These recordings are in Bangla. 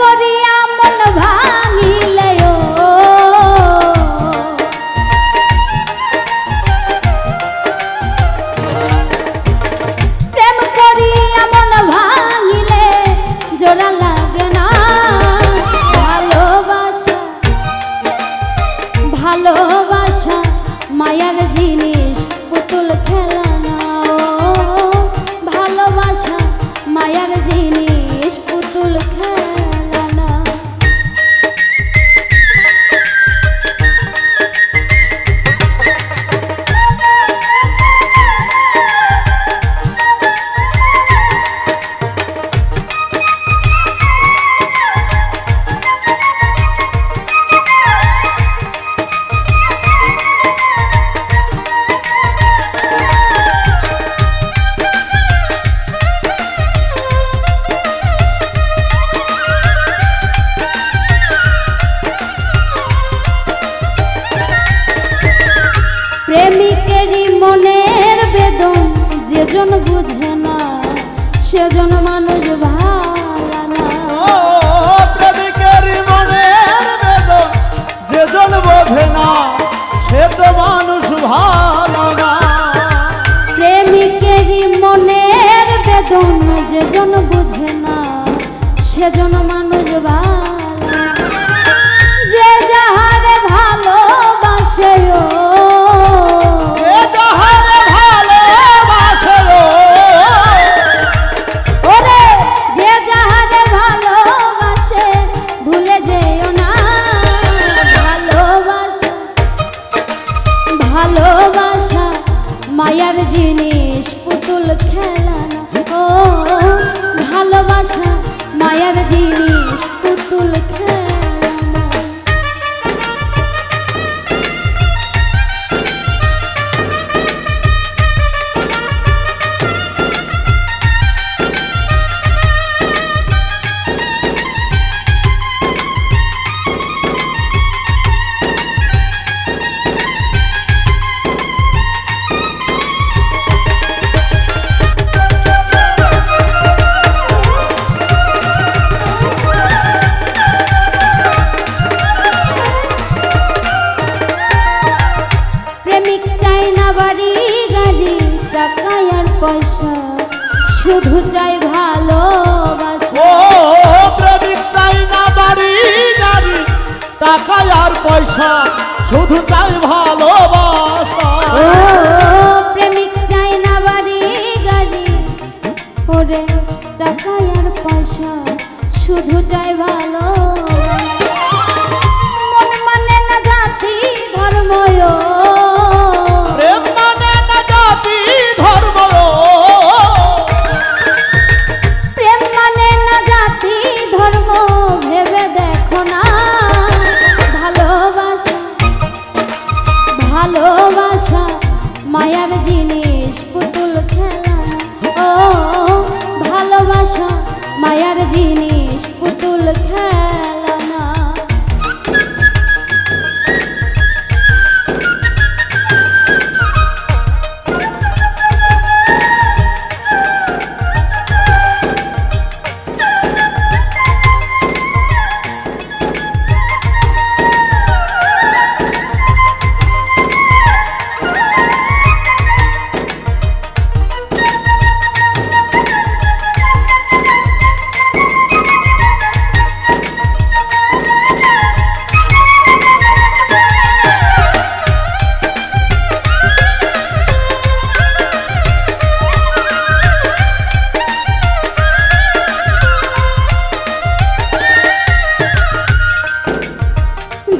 প্রেম যেজন বুঝে না সেজন মানুষ ভালা না। ও প্রেমিকের মনের বেদন যেজন বোঝে না সে তো মানুষ ভালো না। প্রেমিকেরই মনের বেদন যেজন বুঝে না সেজন মানুষ শুধু চাই ভালোবাসা। ও প্রেমিক চাই না বাড়ি গাড়ি টাকা আর পয়সা শুধু চাই ভালোবাসা। ও প্রেমিক চাই না বাড়ি গাড়ি ওরে টাকা আর পয়সা শুধু চাই ভালো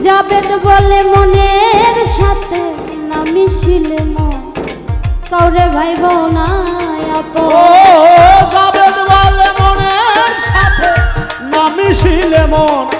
যাবেদ বলে মনের সাথে না মিশিলে মন কাউরে ভাই না যাবেদ বলে মনের সাথে না মিশিলে মন।